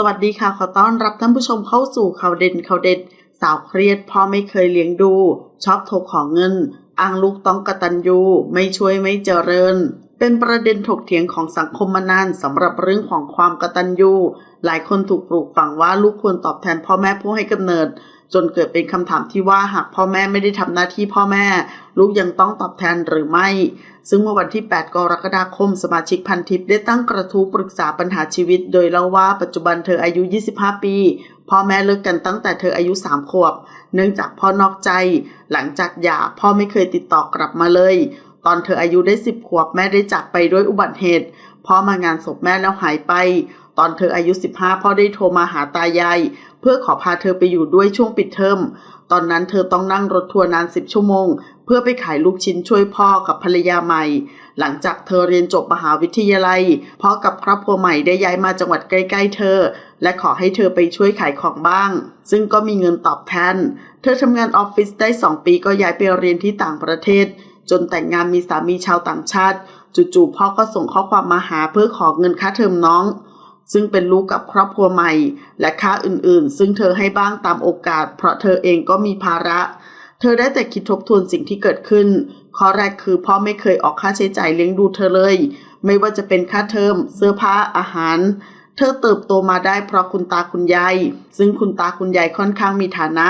สวัสดีค่ะ ขอต้อนรับท่านผู้ชมเข้าสู่ข่าวเด่นข่าวเด็ด สาวเครียดพ่อไม่เคยเลี้ยงดู ชอบโทรของเงิน อ้างลูกต้องกระตันยูไม่ช่วยไม่เจริญ เป็นประเด็นถกเถียงของสังคมมานานสำหรับเรื่องของความกตัญญู หลายคนถูกปลูกฝังว่าลูกควรตอบแทนพ่อแม่ผู้ให้กำเนิด จนเกิดเป็นคำถามที่ว่าหากพ่อแม่ไม่ได้ทำหน้าที่พ่อแม่ ลูกยังต้องตอบแทนหรือไม่ ซึ่งเมื่อวันที่ 8 กรกฎาคม สมาชิกพันทิปได้ตั้งกระทู้ปรึกษาปัญหาชีวิต โดยเล่าว่าปัจจุบันเธออายุ 25 ปีพ่อแม่เลิกกันตั้งแต่เธออายุ 3 ขวบ เนื่องจากพ่อนอกใจ หลังจากหย่าพ่อไม่เคยติดต่อกลับมาเลย ตอนเธออายุได้10ขวบแม่ได้จากไปด้วยอุบัติเหตุพ่อมางานศพแม่แล้วหายไป ตอนเธออายุ 15 พ่อได้โทรมาหาตายาย เพื่อขอพาเธอไปอยู่ด้วยช่วงปิดเทอมตอนนั้นเธอต้องนั่งรถทัวร์นาน 10 ชั่วโมง เพื่อไปขายลูกชิ้นช่วยพ่อกับภรรยาใหม่ หลังจากเธอเรียนจบมหาวิทยาลัยพ่อกับครอบครัวใหม่ได้ย้ายมาจังหวัดใกล้ ๆ เธอ และขอให้เธอไปช่วยขายของบ้าง ซึ่งก็มีเงินตอบแทน เธอทำงานออฟฟิศได้ 2 ปีก็ย้ายไปเรียนที่ต่างประเทศ จนแต่งงานมีสามีชาวต่างชาติ จู่ๆพ่อก็ส่งข้อความมาหาเพื่อขอเงินค่าเทอมน้อง ซึ่งเป็นลูกกับครอบครัวใหม่ และค่าอื่นๆ ซึ่งเธอให้บ้างตามโอกาส เพราะเธอเองก็มีภาระ เธอได้แต่คิดทบทวนสิ่งที่เกิดขึ้น ข้อแรกคือพ่อไม่เคยออกค่าใช้จ่ายเลี้ยงดูเธอเลย ไม่ว่าจะเป็นค่าเทอมเสื้อผ้าอาหารเธอเติบโตมาได้เพราะคุณตาคุณยาย ซึ่งคุณตาคุณยายค่อนข้างมีฐานะ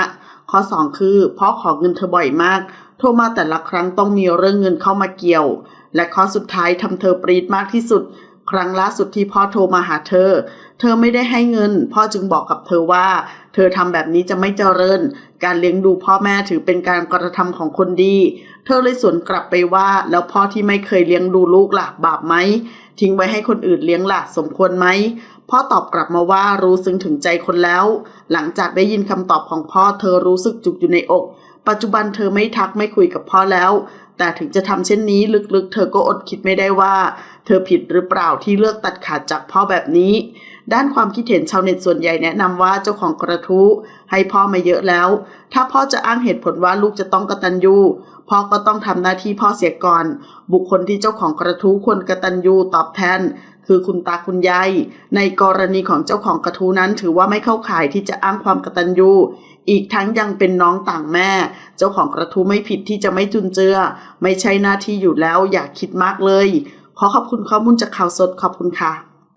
ข้อ 2 คือพ่อขอเงินเธอบ่อยมาก โทรมาแต่ละครั้งต้องมีเรื่องเงินเข้ามาเกี่ยว และข้อสุดท้ายทำเธอปรีดมากที่สุด ครั้งล่าสุดที่พ่อโทรมาหาเธอ เธอไม่ได้ให้เงิน พ่อจึงบอกกับเธอว่า เธอทำแบบนี้จะไม่เจริญ การเลี้ยงดูพ่อแม่ถือเป็นการกระทำของคนดี เธอเลยสวนกลับไปว่า แล้วพ่อที่ไม่เคยเลี้ยงดูลูกล่ะบาปไหม ทิ้งไว้ให้คนอื่นเลี้ยงล่ะสมควรไหมพ่อตอบกลับมาว่ารู้ซึ้งถึงใจคนแล้ว หลังจากได้ยินคำตอบของพ่อเธอรู้สึกจุกอยู่ในอก ปัจจุบันเธอไม่ทักไม่คุยกับพ่อแล้ว แต่ถึงจะทำเช่นนี้ลึกๆ เธอก็อดคิดไม่ได้ว่า เธอผิดหรือเปล่าที่เลือกตัดขาดจากพ่อแบบนี้ ด้านความคิดเห็นชาวเน็ตส่วนใหญ่แนะนำว่าเจ้าของกระทู้ให้พ่อมาเยอะแล้ว ถ้าพ่อจะอ้างเหตุผลว่าลูกจะต้องกตัญญูพ่อก็ต้องทำหน้าที่พ่อเสียก่อน บุคคลที่เจ้าของกระทู้ควรกตัญญูตอบแทน คือคุณตาคุณยายในกรณีของเจ้าของกระทู้นั้นถือว่าไม่เข้าข่ายที่จะอ้างความกตัญญูอีกทั้งยังเป็นน้องต่างแม่ เจ้าของกระทู้ไม่ผิดที่จะไม่จุนเจือ ไม่ใช่หน้าที่อยู่แล้วอย่าคิดมากเลย ขอขอบคุณข้อมูลจากข่าวสดขอบคุณค่ะ